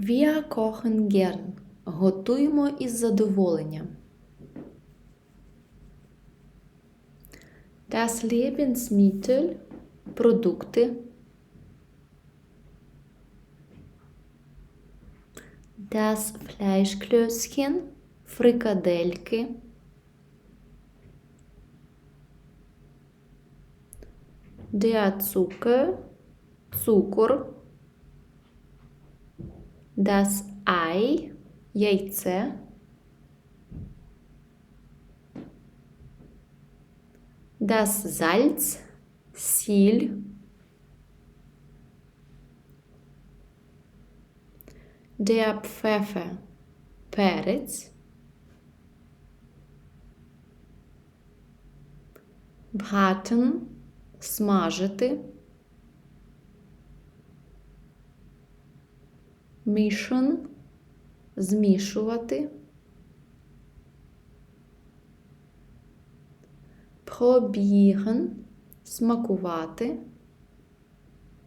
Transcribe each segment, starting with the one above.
Wir kochen gern. Готуємо із задоволенням. Das Lebensmittel – продукти. Das Fleischklößchen – фрикадельки. Der Zucker – цукор. Das Ei – яйце. Das Salz – сіль. Der Pfeffer – перець. Braten – смажити. Mischen – змішувати. Probieren – смакувати,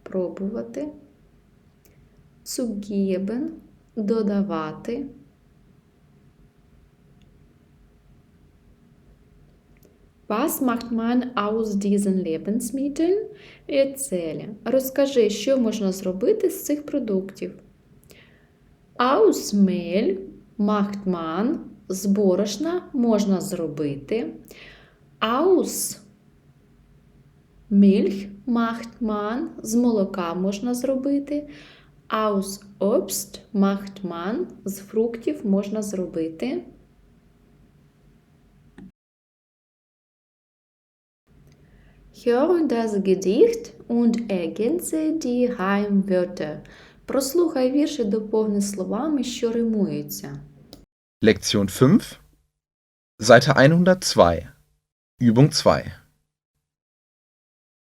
пробувати. Zugeben – додавати. Was macht man aus diesen Lebensmitteln? Erzähle. Розкажи, що можна зробити з цих продуктів. Macht man з борошна можна зробити. Milch macht man з молока можна зробити. Aus Obst macht man з фруктів можна зробити. Höre das Gedicht und ergänze die Reimwörter. Прослухай вірш і доповни словами, що римуються. Lektion 5, Seite 102, Übung 2.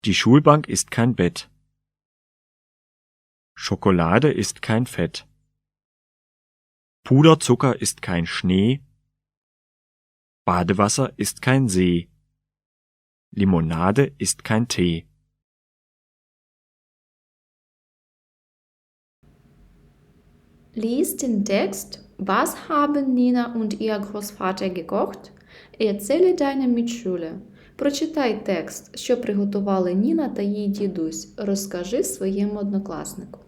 Die Schulbank ist kein Bett. Schokolade ist kein Fett. Puderzucker ist kein Schnee. Badewasser ist kein See. Limonade ist kein Tee. Lies den Text. Was haben Nina und ihr Großvater gekocht? Erzähle deinem Mitschüler. Прочитай текст, що приготували Ніна та її дідусь. Розкажи своєму однокласнику.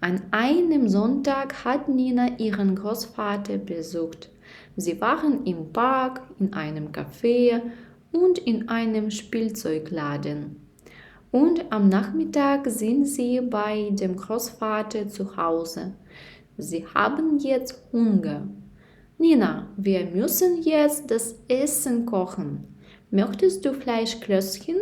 An einem Sonntag hat Nina ihren Großvater besucht. Sie waren im Park, in einem Café und in einem Spielzeugladen. Und am Nachmittag sind sie bei dem Großvater zu Hause. Sie haben jetzt Hunger. Nina, wir müssen jetzt das Essen kochen. Möchtest du Fleischklößchen?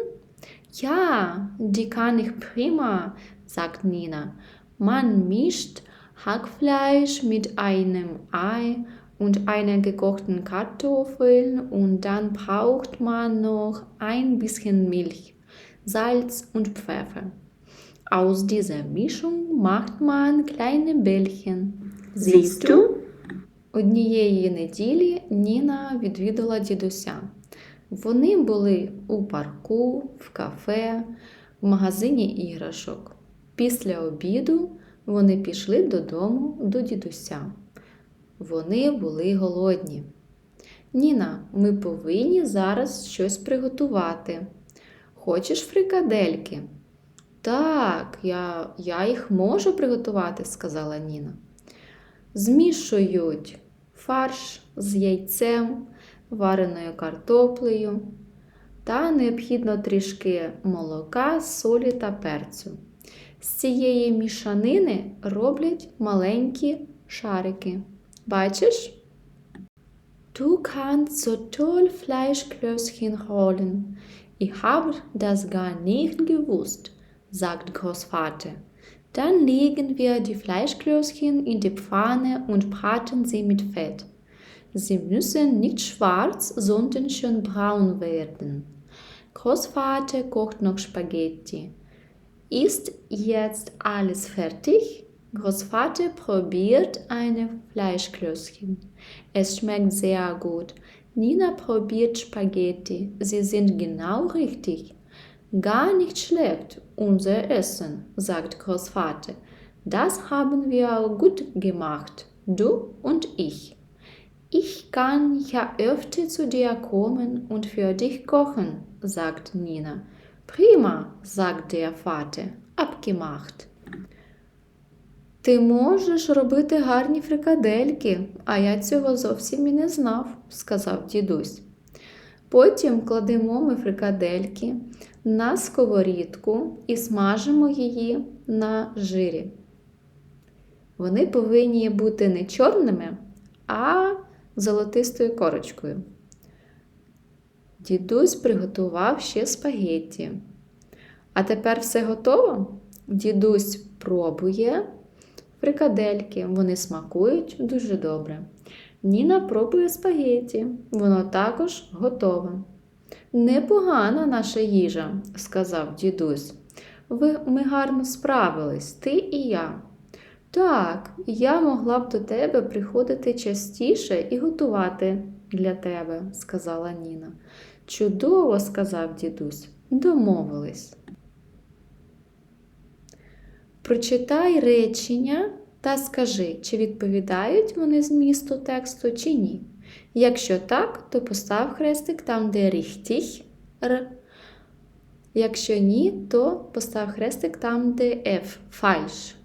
Ja, die kann ich prima, sagt Nina. Man mischt Hackfleisch mit einem Ei und einer gekochten Kartoffeln und dann braucht man noch ein bisschen Milch, Salz und Pfeffer. Aus dieser Mischung macht man kleine Bällchen. Siehst du? Однієї неділі Ніна відвідала дідуся. Вони були у парку, в кафе, в магазині іграшок. Після обіду вони пішли додому до дідуся. Вони були голодні. Ніна, ми повинні зараз щось приготувати. Хочеш фрикадельки? Так, я, я їх можу приготувати, сказала Ніна. Змішують фарш з яйцем, вареною картоплею та необхідно трішки молока, солі та перцю. З цієї мішанини роблять маленькі шарики. Бачиш? Du kannst so toll Fleischklößchen rollen. Ich habe das gar nicht gewusst, sagt Großvater. Dann legen wir die Fleischklößchen in die Pfanne und braten sie mit Fett. Sie müssen nicht schwarz, sondern schon braun werden. Großvater kocht noch Spaghetti. Ist jetzt alles fertig? Großvater probiert eine Fleischklößchen. Es schmeckt sehr gut. Nina probiert Spaghetti. Sie sind genau richtig. Gar nicht schlecht, unser Essen, sagt Großvater. Das haben wir gut gemacht, du und ich. Ich kann ja öfter zu dir kommen und für dich kochen, sagt Nina. Prima, sagt der Vater. Abgemacht. Ти можеш робити гарні фрикадельки, а я цього зовсім і не знав, сказав дідусь. Потім кладемо ми фрикадельки На сковорідку і смажимо її на жирі. Вони повинні бути не чорними, а золотистою корочкою. Дідусь приготував ще спагетті. А тепер все готово? Дідусь пробує фрикадельки. Вони смакують дуже добре. Ніна пробує спагетті. Воно також готове. Непогана наша їжа, сказав дідусь. Ви, ми гарно справились, ти і я. Так, я могла б до тебе приходити частіше і готувати для тебе, сказала Ніна. Чудово, сказав дідусь. Домовились. Прочитай речення та скажи, чи відповідають вони змісту тексту, чи ні. Якщо так, то постав хрестик там, де richtig Р. Якщо ні, то постав хрестик там, де F falsch.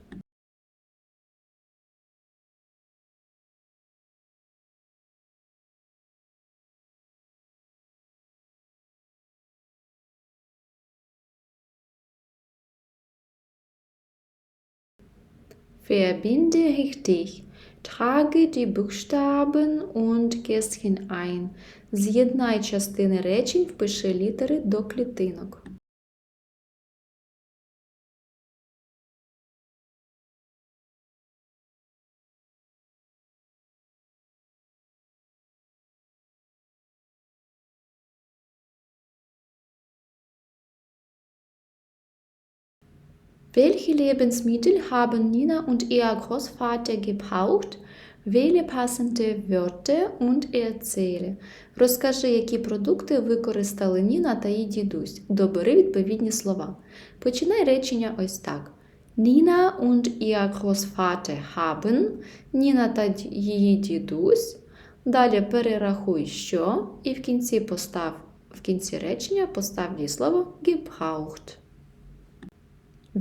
Verbinde richtig. Trage die Buchstaben und Kästchen ein. З'єднай частини речень, впиши літери до клітинок. Welche Lebensmittel haben Nina und ihr Großvater gebraucht? Wähle passende Wörter und erzähle. Розкажи, які продукти використали Ніна та її дідусь. Добери відповідні слова. Починай речення ось так. Ніна und ihr Großvater haben. Ніна та її дідусь. Далі перерахуй, що, і в кінці постав в кінці речення постав дієслово gebraucht.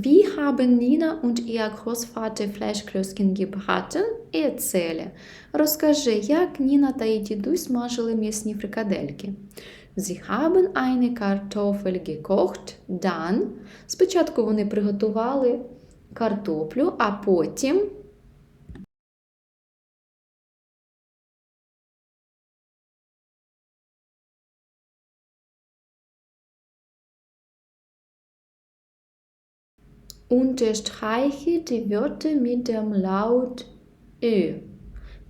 Wie haben Nina und ihr Großvater Fleischklößchen gebraten? Erzähle. Розкажи, як Ніна та її дідусь мажили м'ясні фрикадельки. Sie haben eine Kartoffel gekocht, dann. Спочатку вони приготували картоплю, а потім Unterstreiche die Wörter mit dem Laut Ö.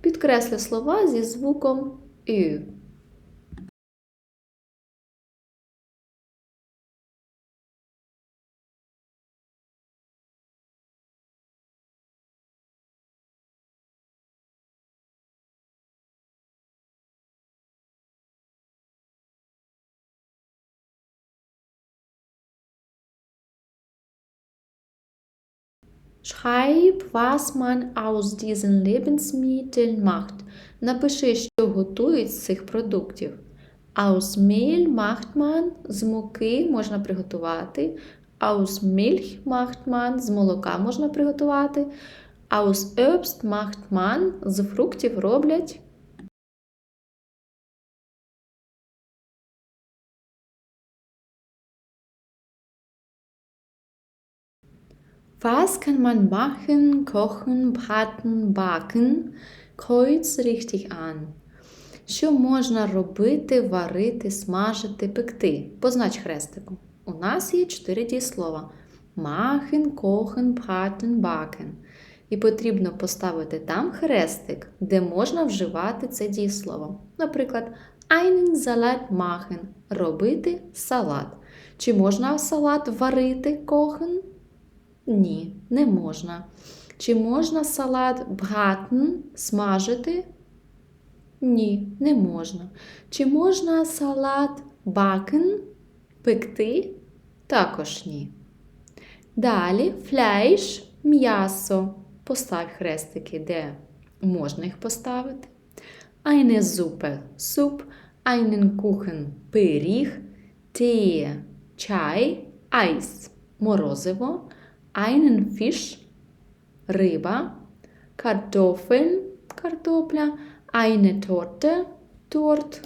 Підкресли слова зі звуком Ö. Schreib, was man aus diesen Lebensmitteln macht. Напиши, що готують з цих продуктів. Aus Mehl macht man з муки можна приготувати. Aus Milch macht man з молока можна приготувати. Aus Obst macht man з фруктів роблять. Was kann man machen, kochen, braten, backen? Kreuz richtig an. Що можна робити, варити, смажити, пекти? Познач хрестиком. У нас є чотири дієслова: machen, kochen, braten, backen. І потрібно поставити там хрестик, де можна вживати це дієслово. Наприклад, einen Salat machen – робити салат. Чи можна салат варити, kochen? Ні, не можна. Чи можна салат braten – смажити? Ні, не можна. Чи можна салат backen – пекти? Також ні. Далі Fleisch м'ясо. Постав хрестики, де можна їх поставити. Eine Suppe – суп, einen Kuchen – пиріг, Tee – чай, Eis – морозиво, einen Fisch – риба, Kartoffeln – картопля, eine Torte – торт,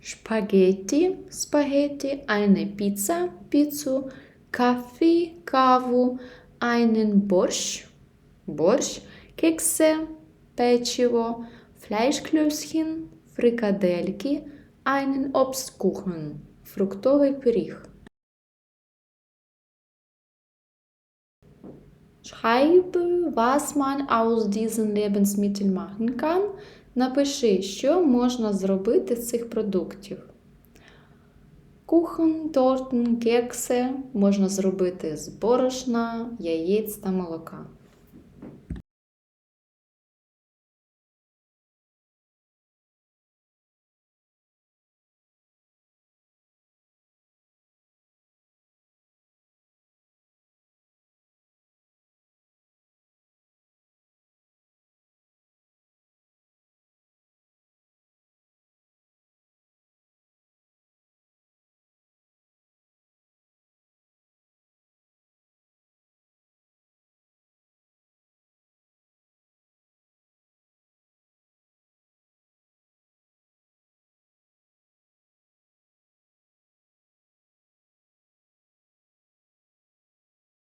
Spaghetti – спагетті, eine Pizza – піцу, Kaffee – каву, einen Борщ – борщ, Кексе – печиво, Fleischklößchen – фрикадельки, einen Obstkuchen – фруктовий пиріг. Schreibe, was man aus diesen Lebensmitteln machen kann. Напиши, що можна зробити з цих продуктів. Кухон, тортен, кекси можна зробити з борошна, яєць та молока.